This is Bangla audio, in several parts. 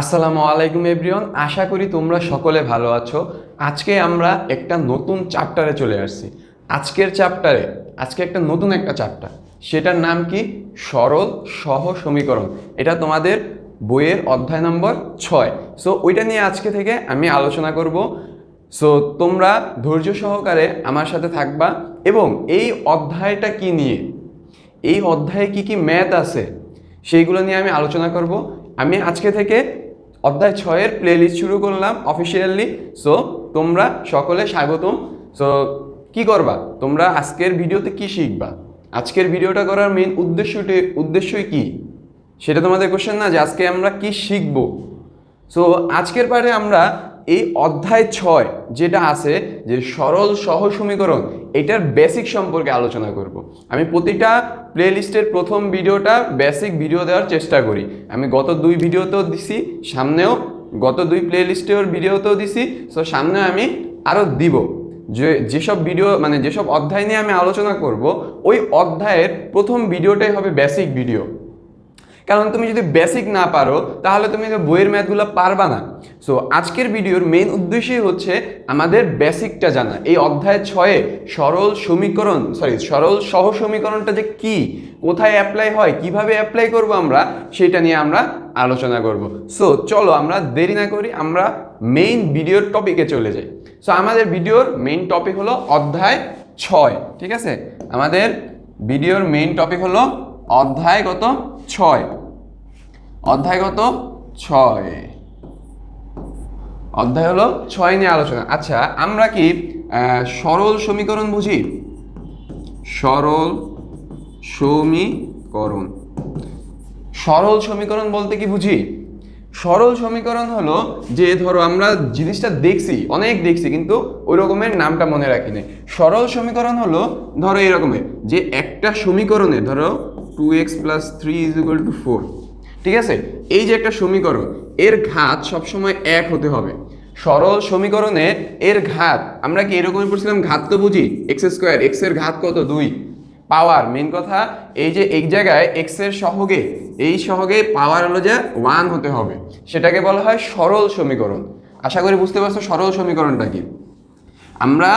আসসালামু আলাইকুম এভরিওয়ান, আশা করি তোমরা সকলে ভালো আছো। আজকে আমরা একটা নতুন চ্যাপ্টারে চলে আসছি। আজকের চ্যাপ্টারে, আজকে একটা নতুন একটা চ্যাপ্টার। সেটার নাম কি? সরল সহ সমীকরণ। এটা তোমাদের বইয়ের অধ্যায় নম্বর ছয়। সো ওইটা নিয়ে আজকে থেকে আমি আলোচনা করব। সো তোমরা ধৈর্য সহকারে আমার সাথে থাকবা এবং এই অধ্যায়টা কি নিয়ে? এই অধ্যায়ে কি কি ম্যাথ আছে? সেইগুলো নিয়ে আমি আলোচনা করব। আমি আজকে থেকে অধ্যায় ছয়ের প্লেলিস্ট শুরু করলাম অফিসিয়ালি সো তোমরা সকলে স্বাগতম। সো কি করবা? তোমরা আজকের ভিডিওতে কি শিখবা? আজকের ভিডিওটা করার মেন উদ্দেশ্যটি, উদ্দেশ্যই কি? সেটা তোমাদের কোশ্চেন না যে আজকে আমরা কি শিখব? সো আজকের পারে আমরা এই অধ্যায় ছয় যেটা আছে যে সরল সহ সমীকরণ এটার বেসিক সম্পর্কে আলোচনা করব। আমি প্রতিটা প্লেলিস্টের প্রথম ভিডিওটা বেসিক ভিডিও দেওয়ার চেষ্টা করি। আমি গত দুই ভিডিওতেও দিছি, সামনেও গত দুই প্লেলিস্টের ভিডিওতেও দিছি সো সামনে আমি আরও দিব। যে, যেসব ভিডিও মানে যেসব অধ্যায় নিয়ে আমি আলোচনা করব, ওই অধ্যায়ের প্রথম ভিডিওটাই হবে বেসিক ভিডিও কারণ তুমি যদি বেসিক না পারো, তাহলে তুমি বইয়ের ম্যাথগুলো পারবা না। সো আজকের ভিডিওর মেইন উদ্দেশ্যই হচ্ছে আমাদের বেসিকটা জানা। এই অধ্যায় ছয়ে সরল সমীকরণ সরি সরল সহ সমীকরণটা যে কি, কোথায় অ্যাপ্লাই হয়, কীভাবে অ্যাপ্লাই করব আমরা, সেটা নিয়ে আমরা আলোচনা করব। সো চলো আমরা দেরি না করি, আমরা মেইন ভিডিওর টপিকে চলে যাই। সো আমাদের ভিডিওর মেইন টপিক হলো অধ্যায় ছয়, ঠিক আছে? আমাদের ভিডিওর মেইন টপিক হলো অধ্যায় কত? ছয়। অধ্যায় কত ছয়। অধ্যায় হলো ছয় নিয়ে আলোচনা। আচ্ছা আমরা কি সরল সমীকরণ বুঝি? সরল সমীকরণ। সরল সমীকরণ বলতে কি বুঝি? সরল সমীকরণ হলো যে, ধরো, আমরা জিনিসটা দেখছি, অনেক দেখছি, কিন্তু ওই রকমের নামটা মনে রাখি সরল সমীকরণ হলো, ধরো, এই রকমের, যে একটা সমীকরণে, ধরো two x plus three is equal to four ঠিক আছে? এই যে একটা সমীকরণ, এর ঘাত সবসময় এক হতে হবে। সরল সমীকরণে এর ঘাত, আমরা কি এরকমই পড়ছিলাম? ঘাত তো বুঝি। এক্স স্কোয়ার এক্সের ঘাত কত? দুই। পাওয়ার মেন কথা, এই যে এক জায়গায় এক্সের সহগে, এই সহগে পাওয়ার হলো যে ওয়ান হতে হবে। সেটাকে বলা হয় সরল সমীকরণ। আশা করি বুঝতে পারছ সরল সমীকরণটা কি? আমরা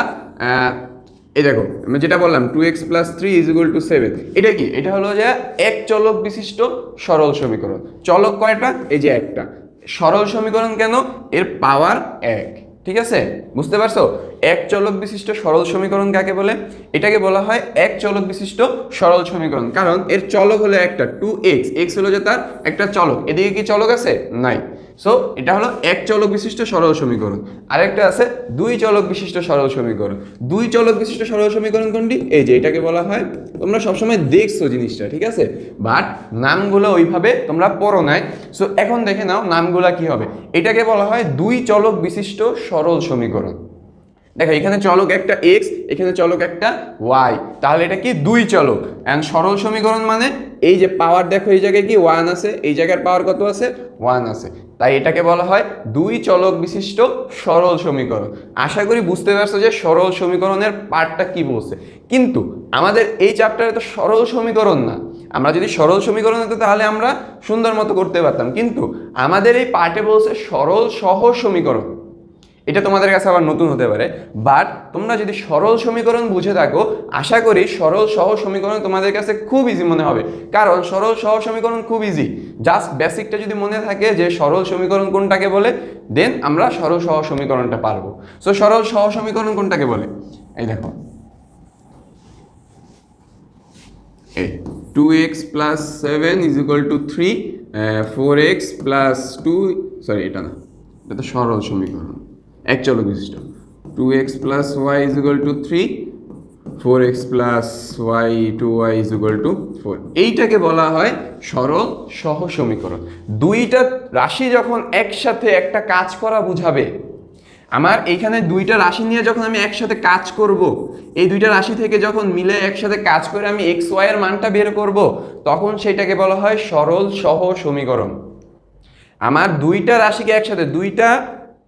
এই দেখো, আমি যেটা বললাম two x plus three is equal to seven এটা কি? এটা হলো যে এক চলক বিশিষ্ট সরল সমীকরণ। চলক কয়টা? এই যে একটা। সরল সমীকরণ কেন? এর পাওয়ার এক। ঠিক আছে? বুঝতে পারছ? এক চলক বিশিষ্ট সরল সমীকরণ কাকে বলে? এটাকে বলা হয় এক চলক বিশিষ্ট সরল সমীকরণ। কারণ এর চলক হলো একটা টু এক্স এক্স হলো যে তার একটা চলক। এদিকে কি চলক আছে? নাই। সো এটা হলো এক চলক বিশিষ্ট সরল সমীকরণ। আরেকটা আছে দুই চলক বিশিষ্ট সরল সমীকরণ। দুই চলক বিশিষ্ট সরল সমীকরণ কোনটি? এই যে এটাকে বলা হয়, তোমরা সবসময় দেখছ জিনিসটা, ঠিক আছে? বাট নামগুলো ওইভাবে তোমরা পড়ো নাই। সো এখন দেখে নাও নামগুলা কি হবে। এটাকে বলা হয় দুই চলক বিশিষ্ট সরল সমীকরণ। দেখো, এখানে চলক একটা এক্স এখানে চলক একটা ওয়াই তাহলে এটা কি? দুই চলক। অ্যান্ড সরল সমীকরণ মানে এই যে পাওয়ার দেখো, এই জায়গায় কি? ওয়ান আছে। এই জায়গার পাওয়ার কত আছে? ওয়ান আছে। তাই এটাকে বলা হয় দুই চলক বিশিষ্ট সরল সমীকরণ। আশা করি বুঝতে পারছ যে সরল সমীকরণের পার্টটা কি বলছে। কিন্তু আমাদের এই চ্যাপ্টারে তো সরল সমীকরণ না। আমরা যদি সরল সমীকরণ হতো তাহলে আমরা সুন্দর মতো করতে পারতাম। কিন্তু আমাদের এই পার্টে বলছে সরল সহ সমীকরণ। এটা তোমাদের কাছে আবার নতুন হতে পারে বাট তোমরা যদি সরল সমীকরণ বুঝে থাকো, আশা করি সরল সহ সমীকরণ তোমাদের কাছে খুব ইজি মনে হবে। কারণ সরল সহ সমীকরণ খুব ইজি জাস্ট বেসিকটা যদি মনে থাকে যে সরল সমীকরণ কোনটাকে বলে দেন আমরা সরল সহ সমীকরণটা পারব। সো সরল সহ সমীকরণ কোনটাকে বলে? এই দেখো। এই two x plus seven is equal to three four x plus two sorry এটা না, এটা তো সরল সমীকরণ। এক চলক বিশিষ্ট two x plus y is to three four x plus y two y is to four এইটাকে বলা হয় সরল সহ সমীকরণ। দুইটা রাশি যখন একসাথে একটা কাজ করা বুঝাবে, আমার এইখানে দুইটা রাশি নিয়ে যখন আমি একসাথে কাজ করব, এই দুইটা রাশি থেকে যখন মিলে একসাথে কাজ করে আমি এক্স ওয়াই এর মানটা বের করব, তখন সেটাকে বলা হয় সরল সহ সমীকরণ। আমার দুইটা রাশিকে একসাথে, দুইটা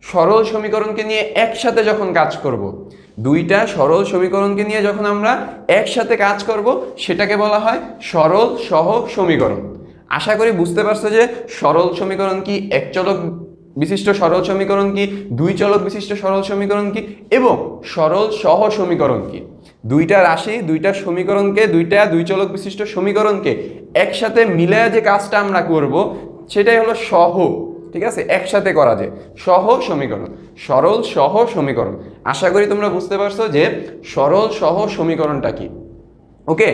সরল সমীকরণকে নিয়ে একসাথে যখন কাজ করব, দুইটা সরল সমীকরণকে নিয়ে যখন আমরা একসাথে কাজ করব, সেটাকে বলা হয় সরল সহ সমীকরণ। আশা করি বুঝতে পারছ যে সরল সমীকরণ কি, এক চলক বিশিষ্ট সরল সমীকরণ কি, দুই চলক বিশিষ্ট সরল সমীকরণ কি, এবং সরল সহ সমীকরণ কি? দুইটা রাশি, দুইটা সমীকরণকে, দুইটা দুই চলক বিশিষ্ট সমীকরণকে একসাথে মিলে যে কাজটা আমরা করব, সেটাই হলো সহ ঠিক আছে? একসাথে করা যায়। সহ সমীকরণ। সরল সহ সমীকরণ। আশা করি তোমরা বুঝতে পারছ যে সরল সহ সমীকরণটা কি। ওকে?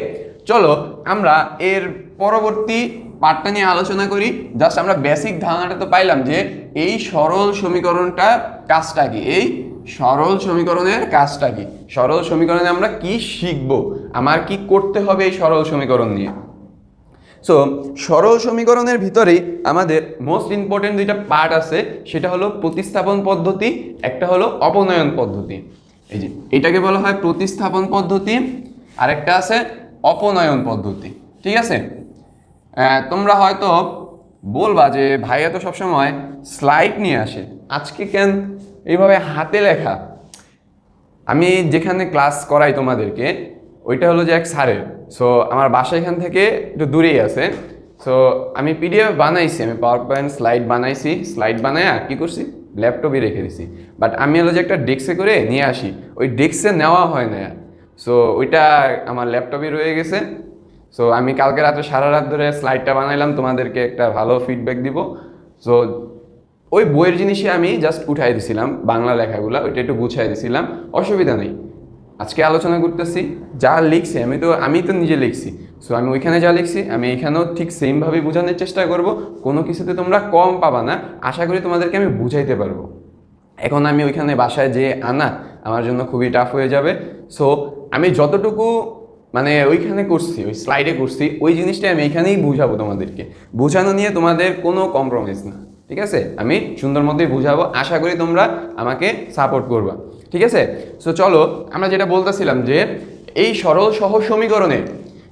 চলো, আমরা এর পরবর্তী পার্টটা নিয়ে আলোচনা করি। জাস্ট আমরা বেসিক ধারণাটা তো পাইলাম যে এই সরল সমীকরণটা কাজটা কি? এই সরল সমীকরণের কাজটা কি? সরল সমীকরণে আমরা কি শিখব? আমার কি করতে হবে এই সরল সমীকরণ নিয়ে? সো সরল সমীকরণের ভিতরেই আমাদের মোস্ট ইম্পর্টেন্ট দুইটা পার্ট আছে। সেটা হলো প্রতিস্থাপন পদ্ধতি, একটা হলো অপনয়ন পদ্ধতি। এই যে, এটাকে বলা হয় প্রতিস্থাপন পদ্ধতি, আরেকটা আছে অপনয়ন পদ্ধতি। ঠিক আছে? তোমরা হয়তো বলবা যে, ভাইয়া তো সবসময় স্লাইড নিয়ে আসে। আজকে কেন এইভাবে হাতে লেখা? আমি যেখানে ক্লাস করাই তোমাদেরকে ওইটা হলো যে এক স্যারের। সো আমার বাসা এখান থেকে একটু দূরেই আছে। সো আমি পিডিএফ বানাইছি, আমি পাওয়ার পয়েন্ট স্লাইড বানাইছি। স্লাইড বানায় কি করছি? ল্যাপটপে রেখে দিছি। বাট আমি হলো যে একটা ডেস্কে করে নিয়ে আসি। ওই ডেস্কে নেওয়া হয় না সো ওইটা আমার ল্যাপটপে রয়ে গেছে। সো আমি কালকে রাতে সারা রাত ধরে স্লাইডটা বানাইলাম। তোমাদেরকে একটা ভালো ফিডব্যাক দিব। সো ওই বইয়ের জিনিসই আমি জাস্ট উঠাই দিছিলাম। বাংলা লেখাগুলো, ওইটা একটু গুছাই দিছিলাম। অসুবিধা নেই। আজকে আলোচনা করতেছি, যা লিখছি, আমি তো আমি তো নিজে লিখছি। সো আমি ওইখানে যা লিখছি, আমি এখানেও ঠিক সেমভাবে বোঝানোর চেষ্টা করব। কোনো কিছুতে তোমরা কম পাবা না। আশা করি তোমাদেরকে আমি বুঝাইতে পারব। এখন আমি ওইখানে বাসায় যে আনা, আমার জন্য খুবই টাফ হয়ে যাবে। সো আমি যতটুকু মানে ওইখানে করছি, ওই স্লাইডে করছি, ওই জিনিসটাই আমি এখানেই বুঝাবো তোমাদেরকে। বোঝানো নিয়ে তোমাদের কোনো কম্প্রোমাইজ না। ঠিক আছে? আমি সুন্দর মতোই বুঝাবো। আশা করি তোমরা আমাকে সাপোর্ট করবা। ঠিক আছে? সো চলো, আমরা যেটা বলতেছিলাম যে, এই সরল সহ সমীকরণে,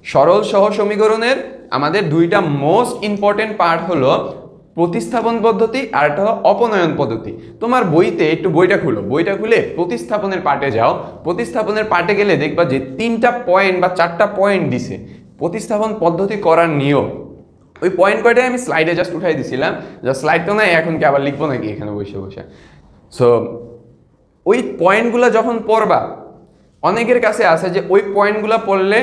সরল সহ সমীকরণের আমাদের দুইটা মোস্ট ইম্পর্টেন্ট পার্ট হলো প্রতিস্থাপন পদ্ধতি আর একটা হলো অপনয়ন পদ্ধতি। তোমার বইতে একটু বইটা খুলো। বইটা খুলে প্রতিস্থাপনের পার্টে যাও। প্রতিস্থাপনের পার্টে গেলে দেখবা যে তিনটা পয়েন্ট বা চারটা পয়েন্ট দিছে। প্রতিস্থাপন পদ্ধতি করার নিয়ম। ওই পয়েন্ট কয়টাই আমি স্লাইডে জাস্ট উঠাই দিছিলাম? জাস্ট স্লাইড তো নাই, এখন কি আবার লিখব নাকি এখানে বসে বসে? সো ওই পয়েন্টগুলো যখন পড়বা, অনেকের কাছে আছে যে ওই পয়েন্টগুলো পড়লে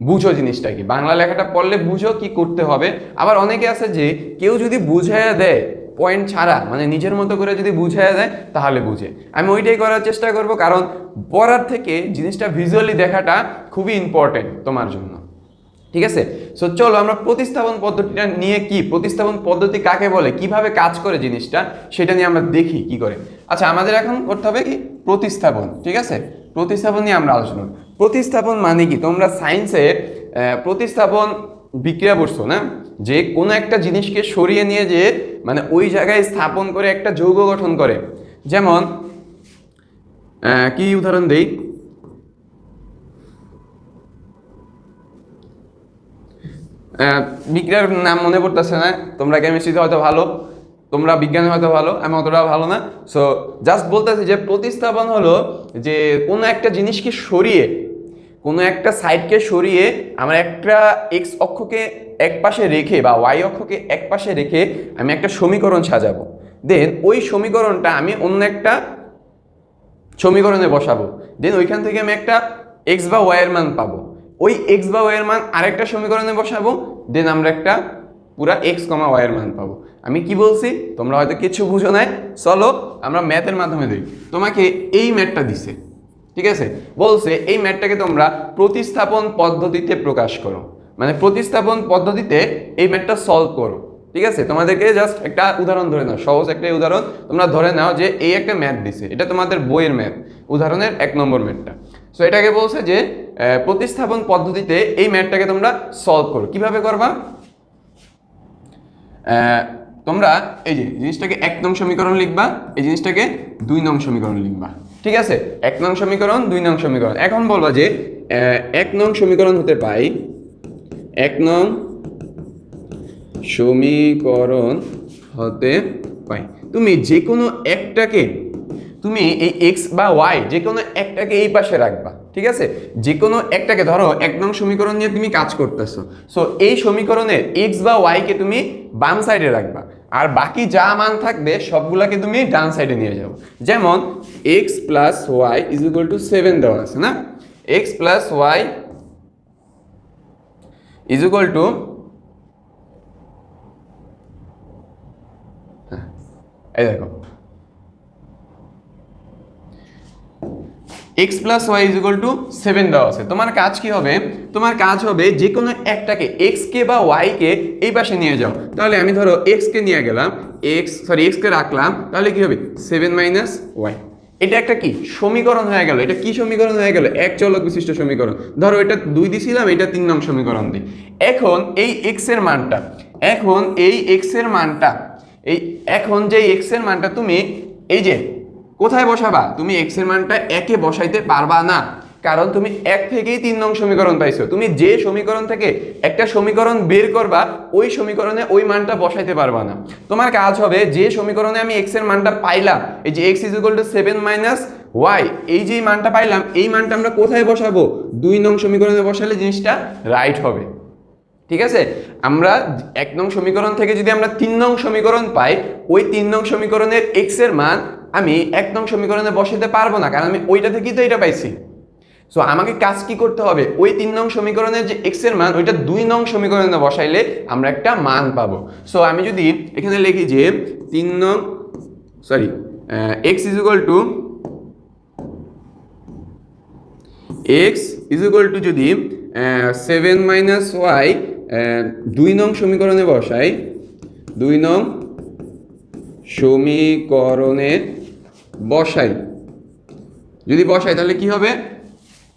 বুঝো জিনিসটা কি? বাংলা লেখাটা পড়লে বুঝো কি করতে হবে। আবার অনেকে আছে যে কেউ যদি বুঝাইয়া দেয় পয়েন্ট ছাড়া মানে নিজের মতো করে যদি বুঝাইয়া দেয়, তাহলে বুঝে। আমি ওইটাই করার চেষ্টা করব, কারণ পড়ার থেকে জিনিসটা ভিজুয়ালি দেখাটা খুবই ইম্পর্টেন্ট তোমার জন্য। ঠিক আছে? সো চলো আমরা প্রতিস্থাপন পদ্ধতিটা নিয়ে কি? প্রতিস্থাপন পদ্ধতি কাকে বলে? কীভাবে কাজ করে জিনিসটা? সেটা নিয়ে আমরা দেখি কি করে। আচ্ছা আমাদের এখন করতে হবে কি? প্রতিস্থাপন, ঠিক আছে? প্রতিস্থাপন নিয়ে আমরা আলোচনা। প্রতিস্থাপন মানে কি? তোমরা সায়েন্সে প্রতিস্থাপন বিক্রিয়া পড়ছো না? যে কোনো একটা জিনিসকে সরিয়ে নিয়ে যে মানে ওই জায়গায় স্থাপন করে একটা যৌগ গঠন করে। যেমন কি উদাহরণ দেই? বিক্রিয়ার নাম মনে পড়তেছে না। তোমরা কেমিস্ট্রিতে হয়তো ভালো, তোমরা বিজ্ঞানে হয়তো ভালো, আমি অতটা ভালো না। সো জাস্ট বলতেছি যে প্রতিস্থাপন হলো যে কোনো একটা জিনিসকে সরিয়ে, কোনো একটা সাইডকে সরিয়ে আমরা একটা এক্স অক্ষকে এক পাশে রেখে বা ওয়াই অক্ষকে এক পাশে রেখে আমি একটা সমীকরণ সাজাবো। দেন ওই সমীকরণটা আমি অন্য একটা সমীকরণে বসাবো। দেন ওইখান থেকে আমি একটা এক্স বা ওয়াই এর মান পাবো। ওই এক্স বা ওয়াই এর মান আরেকটা সমীকরণে বসাবো দেন আমরা একটা পুরা এক্স কমা ওয়াই এর মান পাবো। আমি কি বলছি? তোমরা হয়তো কিছু বুঝো নাই। চলো, আমরা ম্যাথের মাধ্যমে দেখি। তোমাকে এই ম্যাথটা দিছে, ঠিক আছে? বলছে, এই ম্যাথটাকে তোমরা প্রতিস্থাপন পদ্ধতিতে প্রকাশ করো। মানে প্রতিস্থাপন পদ্ধতিতে এই ম্যাথটা সলভ করো, ঠিক আছে? তোমাদেরকে জাস্ট একটা উদাহরণ ধরে নাও, সহজ একটা উদাহরণ। তোমরা ধরে নাও যে এই একটা ম্যাথ দিছে, এটা তোমাদের বইয়ের ম্যাথ উদাহরণের এক নম্বর ম্যাথটা সো এটাকে বলছে যে প্রতিস্থাপন পদ্ধতিতে এই ম্যাথটাকে তোমরা সলভ করো। কীভাবে করবা? তোমরা এই যে জিনিসটাকে এক নং সমীকরণ লিখবা, এই জিনিসটাকে দুই নং সমীকরণ লিখবা। ঠিক আছে? এক নং সমীকরণ, দুই নং সমীকরণ। এখন বলবা যে এক নং সমীকরণ হতে পাই, এক নং সমীকরণ হতে পাই। তুমি যে কোনো একটাকে তুমি এই এক্স বা ওয়াই যে কোনো একটাকে এই পাশে রাখবা, ঠিক আছে? যে কোনো একটাকে, ধরো, এক নং সমীকরণ নিয়ে তুমি কাজ করতেছো। সো এই সমীকরণের এক্স বা ওয়াইকে তুমি বাম সাইডে রাখবা। আর বাকি যা মান থাকবে, সবগুলাকে তুমি ডান সাইডে নিয়ে যাও। যেমন x plus y is equal to seven দেওয়া আছে, না? X plus y is equal to এই দেখো। X plus y is equal to seven দেওয়া আছে। তোমার কাজ কি হবে? তোমার কাজ হবে যে কোনো একটাকে এক্স কে বা ওয়াই কে এই পাশে নিয়ে যাও। তাহলে আমি ধরো এক্স কে নিয়ে গেলাম। এক্স সরি এক্স কে রাখলাম। তাহলে কি হবে? সেভেন মাইনাস ওয়াই এটা একটা কি? সমীকরণ হয়ে গেল। এটা কি সমীকরণ হয়ে গেল? এক চলক বিশিষ্ট সমীকরণ। ধরো এটা দুই দিছিলাম, এটা তিন নং সমীকরণ দিই। এখন এই এক্সের মানটা, এখন এই এক্সের মানটা, এই, এখন যে এক্সের মানটা তুমি, এই যে কোথায় বসাবা? তুমি এক্সের মানটা একে বসাইতে পারবা না। কারণ তুমি এক থেকেই তিন নং সমীকরণ পাইছো। তুমি যে সমীকরণ থেকে একটা সমীকরণ বের করবা, ওই সমীকরণে ওই মানটা বসাইতে পারবা না। তোমার কাজ হবে, যে সমীকরণে আমি এক্সের মানটা পাইলাম, এই যে x is equal to seven minus y এই যে মানটা পাইলাম, এই মানটা আমরা কোথায় বসাবো? দুই নং সমীকরণে বসালে জিনিসটা রাইট হবে। ঠিক আছে? আমরা এক নং সমীকরণ থেকে যদি আমরা তিন নং সমীকরণ পাই, ওই তিন নং সমীকরণের এক্সের মান আমি এক নং সমীকরণে বসাতে পারব না, কারণ আমি ওইটা থেকেই তো এটা পাইছি। সো আমাকে কাজ কি করতে হবে? ওই তিন নং সমীকরণের যে এক্সের মান, ওইটা দুই নং সমীকরণে বসাইলে আমরা একটা মান পাবো। সো আমি যদি এখানে লিখি যে তিন নং sorry x is equal to x is equal to যদি সেভেন মাইনাস ওয়াই দুই নং সমীকরণে বসাই, দুই নং সমীকরণে বসাই। যদি বসাই, তাহলে কি হবে?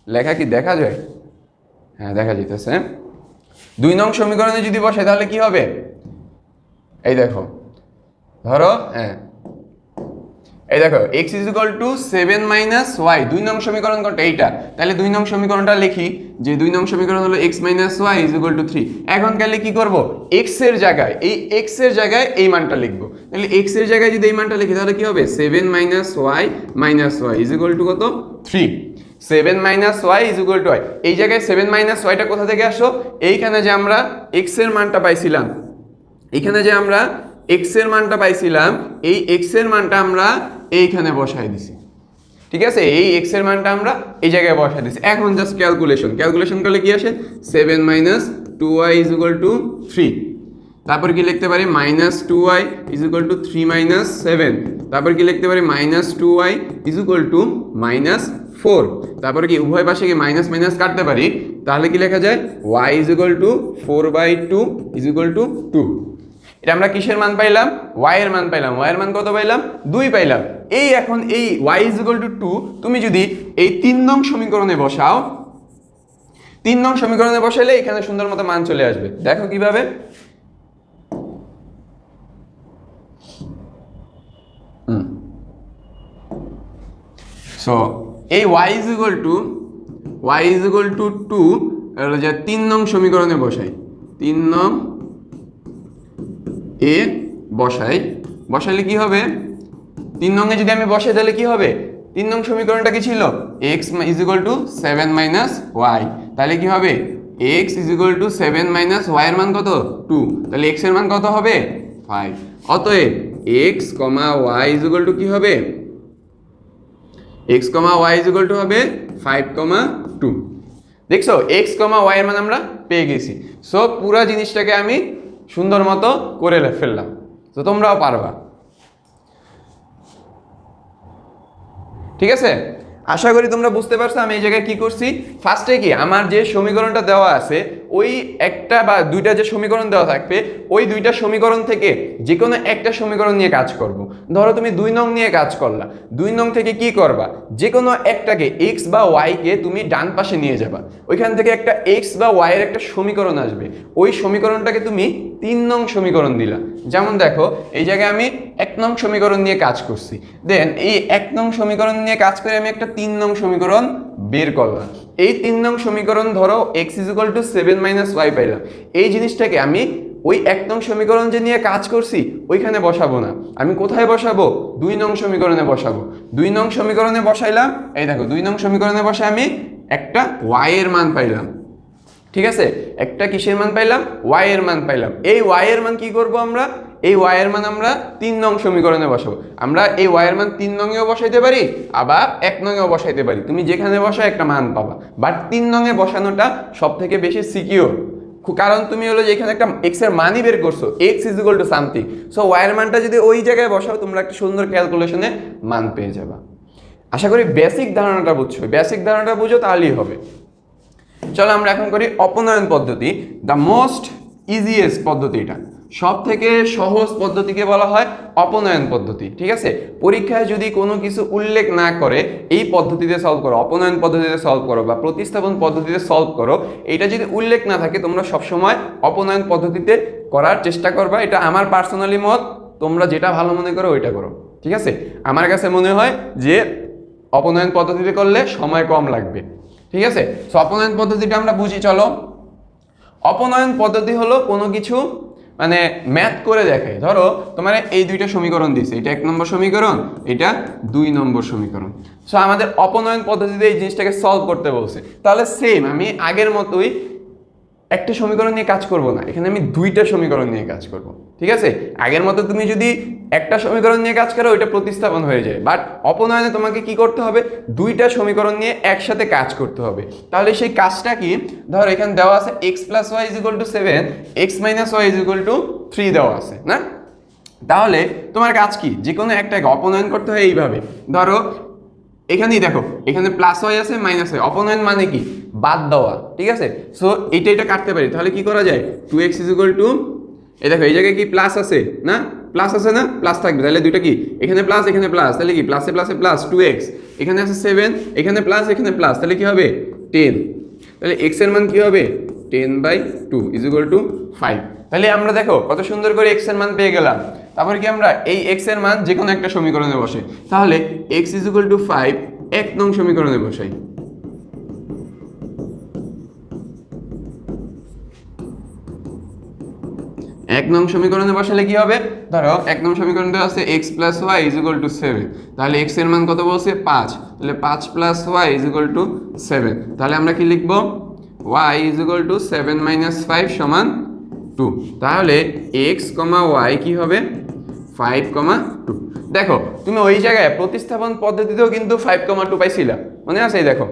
লেখা কি দেখা যায়? হ্যাঁ দেখা যেতেছে দুই নং সমীকরণে যদি বসাই, তাহলে কি হবে? এই দেখো, ধরো হ্যাঁ এই দেখো x is equal to seven minus y দুই নং সমীকরণ কোনটা এইটা। তাহলে দুই নং সমীকরণটা লিখি, যে দুই নং সমীকরণ হলো x minus y is equal to three এখন তাহলে কি করব? এক্সের জায়গায়, এই এক্সের জায়গায় এই মানটা লিখব। তাহলে এক্সের জায়গায় যদি এই মানটা লিখি, তাহলে কি হবে? Seven minus y minus y is equal to কত? Three seven minus y is equal to y এই জায়গায় সেভেন মাইনাস ওয়াইটা কোথা থেকে আসো? এইখানে যে আমরা এক্সের মানটা পাইছিলাম। এখানে যে আমরা এক্সের মানটা পাইছিলাম, এই এক্সের মানটা আমরা এইখানে বসাই দিছি। ঠিক আছে? এই এক্সের মানটা আমরা এই জায়গায় বসাই দিছি। এখন জাস্ট ক্যালকুলেশন ক্যালকুলেশন করলে কি আসে? Seven minus two y is equal to three তারপর কি লিখতে পারি? Minus two y is equal to three minus seven তারপর কি লিখতে পারি? Minus two y is equal to minus four তারপরে কি উভয় পাশে কি মাইনাস মাইনাস কাটতে পারি? তাহলে কি লেখা যায়? Y is equal to four by two is equal to two এটা আমরা কিসের মান পাইলাম? ওয়াই এর মান পাইলাম। ওয়াই এর মান কত পাইলাম? দুই পাইলাম। এই এখন এই y is equal to two তুমি যদি এই তিন নং সমীকরণে বসাও, তিন নং সমীকরণে বসাইলে এখানে সুন্দর মতো মান চলে আসবে। দেখো কীভাবে। সো এই y is equal to y is equal to two তিন নং সমীকরণে বসাই। তিন নং এ বসাই। বসাইলে কি হবে? তিন নঙ্গে যদি আমি বসাই, তাহলে কি হবে? তিন নং সমীকরণটা কি ছিল? X is equal to seven minus y তাহলে কি হবে? X is equal to seven minus y এর মান কত? টু তাহলে এক্সের মান কত হবে? ফাইভ অতএব x comma y is equal to কি হবে? X comma y is to হবে ফাইভ কমা টু দেখছ? এক্স কমা ওয়াই এর মান আমরা পেয়ে গেছি। সো পুরো জিনিসটাকে আমি সুন্দর মতো করে ফেললাম। তো তোমরাও পারবা। ঠিক আছে? আশা করি তোমরা বুঝতে পারছ আমি এই জায়গায় কি করছি। ফার্স্টে কি? আমার যে সমীকরণটা দেওয়া আছে ওই একটা বা দুইটা যে সমীকরণ দেওয়া থাকবে, ওই দুইটা সমীকরণ থেকে যে কোনো একটা সমীকরণ নিয়ে কাজ করব। ধরো তুমি দুই নং নিয়ে কাজ করলা। দুই নং থেকে কি করবা? যে কোনো একটাকে এক্স বা ওয়াইকে তুমি ডান পাশে নিয়ে যাবা। ওইখান থেকে একটা এক্স বা ওয়াইয়ের একটা সমীকরণ আসবে। ওই সমীকরণটাকে তুমি তিন নং সমীকরণ দিলা। যেমন দেখো, এই জায়গায় আমি এক নং সমীকরণ নিয়ে কাজ করছি। দেন এই এক নং সমীকরণ নিয়ে কাজ করে আমি একটা তিন নং সমীকরণ বের করলাম। এই তিন নং সমীকরণ ধরো x is equal to seven minus y পাইলাম। এই জিনিসটাকে আমি ওই এক নং সমীকরণ যে নিয়ে কাজ করছি, ওইখানে বসাবো না। আমি কোথায় বসাবো? দুই নং সমীকরণে বসাবো। দুই নং সমীকরণে বসাইলাম, এই দেখো, দুই নং সমীকরণে বসে আমি একটা ওয়াই এর মান পাইলাম। ঠিক আছে? একটা কিসের মান পাইলাম? ওয়াই এর মান পাইলাম। এই ওয়াই এর মান কি করব আমরা? এই ওয়াই এর মান আমরা তিন নং সমীকরণে বসাবো। আমরা এই ওয়াই এর মান তিন নংয়েও বসাইতে পারি, আবার এক নংয়েও বসাইতে পারি। তুমি যেখানে বসা একটা মান পাবা। বাট তিন নংয়ে বসানোটা সব থেকে বেশি সিকিওর কারণ তুমি হলো যে এখানে একটা এক্সের মানই বের করছ। X is equal to something so y এর মানটা যদি ওই জায়গায় বসাও, তোমরা একটা সুন্দর ক্যালকুলেশনে মান পেয়ে যাবা। আশা করি বেসিক ধারণাটা বুঝছ। বেসিক ধারণাটা বুঝো, তাহলেই হবে। চলো আমরা এখন করি অপনয়ন পদ্ধতি দ্য মোস্ট ইজিয়েস্ট পদ্ধতি এটা সব থেকে সহজ পদ্ধতিকে বলা হয় অপনয়ন পদ্ধতি, ঠিক আছে? পরীক্ষায় যদি কোনো কিছু উল্লেখ না করে, এই পদ্ধতিতে সলভ করো, অপনয়ন পদ্ধতিতে সলভ করো বা প্রতিস্থাপন পদ্ধতিতে সলভ করো, এটা যদি উল্লেখ না থাকে, তোমরা সবসময় অপনয়ন পদ্ধতিতে করার চেষ্টা করবা। এটা আমার পার্সোনালি মত, তোমরা যেটা ভালো মনে করো ওইটা করো, ঠিক আছে? আমার কাছে মনে হয় যে অপনয়ন পদ্ধতিতে করলে সময় কম লাগবে, ঠিক আছে? সো অপনয়ন পদ্ধতিটা আমরা বুঝি, চলো। অপনয়ন পদ্ধতি হলো কোনো কিছু মানে ম্যাথ করে দেখে। ধরো, তোমার এই দুইটা সমীকরণ দিছে এটা এক নম্বর সমীকরণ, এটা দুই নম্বর সমীকরণ। সো আমাদের অপনয়ন পদ্ধতিতে এই জিনিসটাকে সলভ করতে বলছে। তাহলে সেম আমি আগের মতোই একটা সমীকরণ নিয়ে কাজ করব না। এখানে আমি দুইটা সমীকরণ নিয়ে কাজ করব। ঠিক আছে? আগের মতো তুমি যদি একটা সমীকরণ নিয়ে কাজ করো, ওইটা প্রতিস্থাপন হয়ে যায়। বাট অপনয়নে তোমাকে কি করতে হবে? দুইটা সমীকরণ নিয়ে একসাথে কাজ করতে হবে। তাহলে সেই কাজটা কি? ধর এখানে দেওয়া আছে x plus y is equal to seven x minus y is equal to three দেওয়া আছে, না? তাহলে তোমার কাজ কি? যে কোনো একটাকে অপনয়ন করতে হয় এইভাবে। ধরো, এখানেই দেখো, এখানে প্লাস ওয়াই আছে মাইনাস ওয়াই অপনয়ন মানে কি? বাদ দেওয়া, ঠিক আছে? সো এইটা এটা কাটতে পারি। তাহলে কি করা যায়? Two x is equal to এই দেখো, এই জায়গায় কি প্লাস আছে, না? প্লাস আছে না? প্লাস থাকবে। তাহলে দুইটা কি? এখানে প্লাস এখানে প্লাস তাহলে কি? প্লাসে প্লাসে প্লাস টু এক্স এখানে আছে সেভেন এখানে প্লাস এখানে প্লাস তাহলে কি হবে? টেন তাহলে এক্সের মান কি হবে? Ten by two is equal to five তাহলে আমরা দেখো, কত সুন্দর করে এক্সের মান পেয়ে গেলাম। তারপর কি আমরা এই এক্সের মান যে কোনো একটা সমীকরণে বসে তাহলে x is equal to five এক নং সমীকরণে বসাই। এক নং সমীকরণে বসালে কি হবে? ধরো, এক নং সমীকরণ দেওয়া আছে x plus y is equal to seven তাহলে এক্সের মান কত বলছে? পাঁচ। তাহলে পাঁচ plus y is equal to seven তাহলে আমরা কি লিখব? Y is equal to seven minus five সমান টু তাহলে এক্স কমা ওয়াই কি হবে? ফাইভ কমা টু দেখো, তুমি ওই জায়গায় প্রতিস্থাপন পদ্ধতিতেও কিন্তু ফাইভ কমা টু পাইছিলা। মনে আছে? এই দেখো।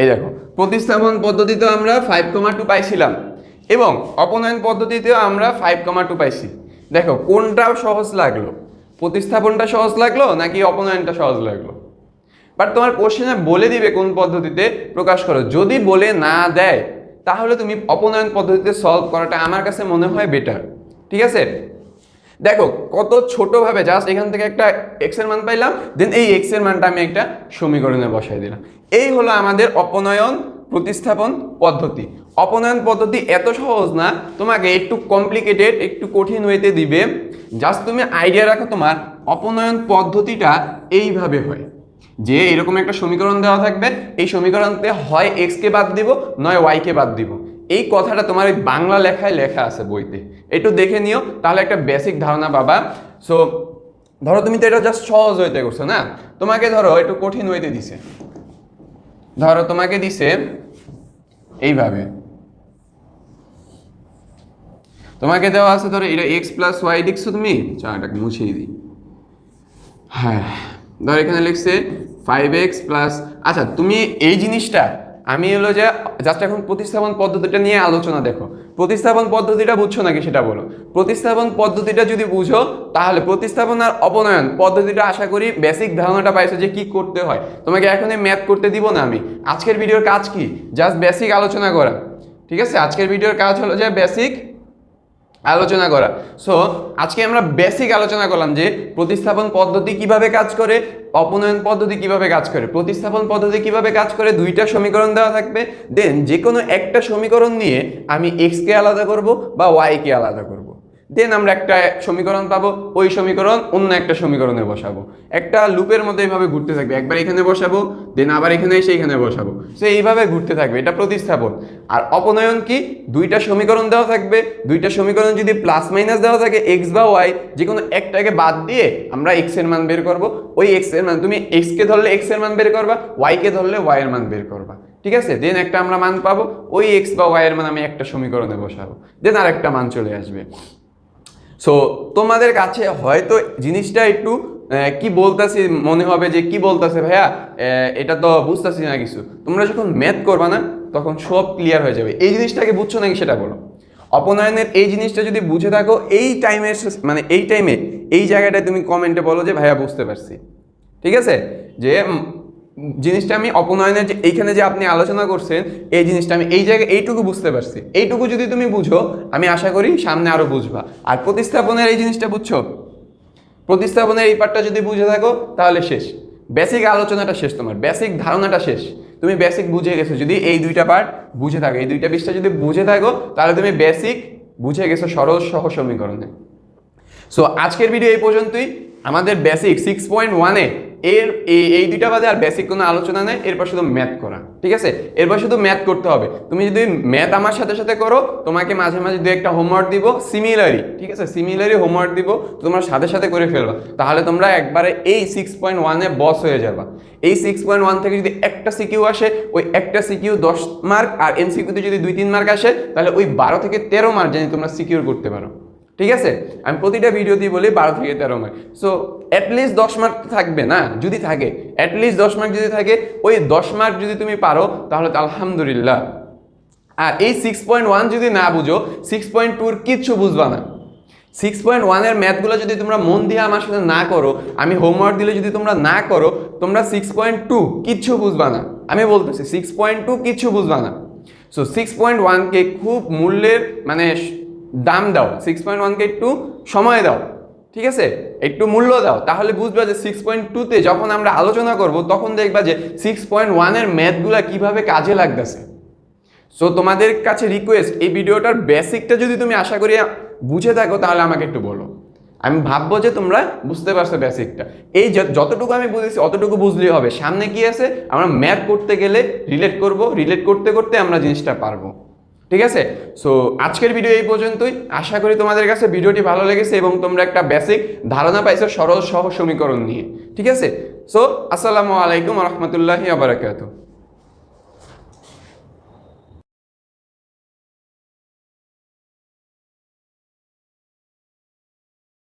এই দেখো। প্রতিস্থাপন পদ্ধতিতেও আমরা ফাইভ কমা টু পাইছিলাম। এবং অপনয়ন পদ্ধতিতেও আমরা ফাইভ কমা টু পাইছি। দেখো, কোনটাও সহজ লাগল? প্রতিস্থাপনটা সহজ লাগল নাকি অপনয়নটা সহজ লাগল? বাট তোমার কোশ্চেনে বলে দিবে কোন পদ্ধতিতে প্রকাশ করো। যদি বলে না দেয়, তাহলে তুমি অপনয়ন পদ্ধতিতে সলভ করাটা আমার কাছে মনে হয় বেটার ঠিক আছে? দেখো, কত ছোটোভাবে জাস্ট এখান থেকে একটা এক্সের মান পাইলাম দেন এই এক্সের মানটা আমি একটা সমীকরণে বসাই দিলাম। এই হলো আমাদের অপনয়ন প্রতিস্থাপন পদ্ধতি। অপনয়ন পদ্ধতি এত সহজ না, তোমাকে একটু কমপ্লিকেটেড একটু কঠিন হইতে দিবে। জাস্ট তুমি আইডিয়া রাখো তোমার, অপনয়ন পদ্ধতিটা এইভাবে হয়। যে এরকম একটা সমীকরণ দেওয়া থাকবে, এই সমীকরণতে হয় এক্স কে বাদ দিব, নয় ওয়াই কে বাদ দিব। এই কথাটা তোমার ওই বাংলা লেখায় লেখা আছে বইতে। একটু দেখে নিও, তাহলে একটা বেসিক ধারণা পাবা। সো ধরো তুমি তো এটা জাস্ট সহজ হইতে করছ না? তোমাকে ধরো একটু কঠিন হইতে দিছে। ধরো তোমাকে দিছে এইভাবে। তোমাকে দেওয়া আছে ধরো, এটা এক্স প্লাস ওয়াই লিখছো তুমি? চাটাকে মুছিয়ে দিই। হ্যাঁ ধর এখানে লিখছে ফাইভ এক্স প্লাস আচ্ছা তুমি এই জিনিসটা, আমি হলো যে জাস্ট এখন প্রতিস্থাপন পদ্ধতিটা নিয়ে আলোচনা দেখো। প্রতিস্থাপন পদ্ধতিটা বুঝছ নাকি সেটা বলো? প্রতিস্থাপন পদ্ধতিটা যদি বুঝো, তাহলে প্রতিস্থাপন আর অপনয়ন পদ্ধতিটা আশা করি বেসিক ধারণাটা পাইছো যে কি করতে হয়। তোমাকে এখনই ম্যাথ করতে দিব না আমি। আজকের ভিডিওর কাজ কি? জাস্ট বেসিক আলোচনা করা। ঠিক আছে? আজকের ভিডিওর কাজ হলো যে বেসিক আলোচনা করা। সো আজকে আমরা বেসিক আলোচনা করলাম যে প্রতিস্থাপন পদ্ধতি কীভাবে কাজ করে, অপনয়ন পদ্ধতি কীভাবে কাজ করে। প্রতিস্থাপন পদ্ধতি কীভাবে কাজ করে, দুইটা সমীকরণ দেওয়া থাকবে। দেন যে কোনো একটা সমীকরণ নিয়ে আমি এক্সকে আলাদা করব বা ওয়াইকে আলাদা করব। দেন আমরা একটা সমীকরণ পাবো, ওই সমীকরণ অন্য একটা সমীকরণে বসাবো। একটা লুপের মধ্যে এইভাবে ঘুরতে থাকবে, একবার এখানে বসাবো দেন আবার এখানে এসে এখানে বসাবো। সো এইভাবে ঘুরতে থাকবে, এটা প্রতিস্থাপন। আর অপনয়ন কি? দুইটা সমীকরণ দেওয়া থাকবে, দুইটা সমীকরণ যদি প্লাস মাইনাস দেওয়া থাকে এক্স বা ওয়াই যে কোনো একটাকে বাদ দিয়ে আমরা এক্সের মান বের করব। ওই এক্সের মান, তুমি এক্স কে ধরলে এক্সের মান বের করবা ওয়াই কে ধরলে ওয়াই এর মান বের করবা। ঠিক আছে? দেন একটা আমরা মান পাবো, ওই এক্স বা ওয়াই এর মান আমি একটা সমীকরণে বসাবো। দেন আর একটা মান চলে আসবে। সো তোমাদের কাছে হয়তো জিনিসটা একটু কি বলতেছি, মনে হবে যে কি বলতেছে ভাইয়া? এটা তো বুঝতেছি না কিছু। তোমরা যখন ম্যাথ করবা না, তখন সব ক্লিয়ার হয়ে যাবে। এই জিনিসটাকে বুঝছ নাকি সেটা বলো? অপনয়নের এই জিনিসটা যদি বুঝে থাকো, এই টাইমের মানে এই টাইমে এই জায়গাটায় তুমি কমেন্টে বলো যে, ভাইয়া, বুঝতে পারছি। ঠিক আছে? যে জিনিসটা আমি অপনয়নের যে এইখানে যে আপনি আলোচনা করছেন, এই জিনিসটা আমি এই জায়গায় এইটুকু বুঝতে পারছি। এইটুকু যদি তুমি বুঝো, আমি আশা করি সামনে আরও বুঝবা। আর প্রতিস্থাপনের এই জিনিসটা বুঝছ? প্রতিস্থাপনের এই পার্টটা যদি বুঝে থাকো, তাহলে শেষ। বেসিক আলোচনাটা শেষ তোমার। বেসিক ধারণাটা শেষ। তুমি বেসিক বুঝে গেছো। যদি এই দুইটা পার্ট বুঝে থাকো, এই দুইটা পৃষ্ঠা যদি বুঝে থাকো, তাহলে তুমি বেসিক বুঝে গেছো সরল সহ সমীকরণে। সো আজকের ভিডিও এই পর্যন্তই। আমাদের বেসিক সিক্স পয়েন্ট ওয়ানে এর এই দুইটা বাদে আর বেসিক কোনো আলোচনা নেই। এরপর শুধু ম্যাথ করা, ঠিক আছে? এরপর শুধু ম্যাথ করতে হবে। তুমি যদি ম্যাথ আমার সাথে সাথে করো, তোমাকে মাঝে মাঝে দু একটা হোমওয়ার্ক দিব সিমিলারি ঠিক আছে? সিমিলারি হোমওয়ার্ক দিব, তোমরা সাথে সাথে করে ফেলবা। তাহলে তোমরা একবারে এই সিক্স পয়েন্ট ওয়ানে বস হয়ে যাবা। এই সিক্স পয়েন্ট ওয়ান থেকে যদি একটা সিকিউ আসে, ওই একটা সিকিউ দশ মার্ক আর এনসিকিউতে যদি দুই, তিন মার্ক আসে, তাহলে ওই বারো থেকে তেরো মার্ক জানি তোমরা সিকিউর করতে পারো। ঠিক আছে? আমি প্রতিটা ভিডিও দিয়ে বলি বারো থেকে তেরো মার্ক সো অ্যাটলিস্ট দশ মার্ক থাকবে না? যদি থাকে। অ্যাটলিস্ট দশ মার্ক যদি থাকে, ওই দশ মার্ক যদি তুমি পারো, তাহলে তো আলহামদুলিল্লাহ। আর এই সিক্স পয়েন্ট ওয়ান যদি না বুঝো সিক্স পয়েন্ট টুর কিচ্ছু বুঝবা না। সিক্স পয়েন্ট ওয়ানের ম্যাথগুলো যদি তোমরা মন দিয়ে আমার সাথে না করো, আমি হোমওয়ার্ক দিলে যদি তোমরা না করো, তোমরা সিক্স পয়েন্ট টু কিচ্ছু বুঝবা না। আমি বলতেছি সিক্স পয়েন্ট টু কিচ্ছু বুঝবা না। সো সিক্স পয়েন্ট ওয়ানকে খুব মূল্যের মানে দাম দাও সিক্স পয়েন্ট ওয়ানকে একটু সময় দাও, ঠিক আছে? একটু মূল্য দাও, তাহলে বুঝবা যে সিক্স পয়েন্ট টুতে যখন আমরা আলোচনা করব, তখন দেখবা যে সিক্স পয়েন্ট ওয়ানের ম্যাথগুলা কীভাবে কাজে লাগতেছে। সো তোমাদের কাছে রিকোয়েস্ট এই ভিডিওটার বেসিকটা যদি তুমি আশা করি বুঝে থাকো, তাহলে আমাকে একটু বলো। আমি ভাববো যে তোমরা বুঝতে পারছ বেসিকটা এই যতটুকু আমি বুঝেছি, অতটুকু বুঝলেই হবে। সামনে কি আছে? আমরা ম্যাথ করতে গেলে রিলেট করব রিলেট করতে করতে আমরা জিনিসটা পারব। ঠিক আছে? সো আজকের ভিডিও এই পর্যন্তই। আশা করি তোমাদের কাছে ভিডিওটি ভালো লেগেছে এবং তোমরা একটা বেসিক ধারণা পাইছো সরল সহ সমীকরণ নিয়ে। ঠিক আছে? সো আসসালামু আলাইকুম রহমতুল্লাহি আবরাকাতু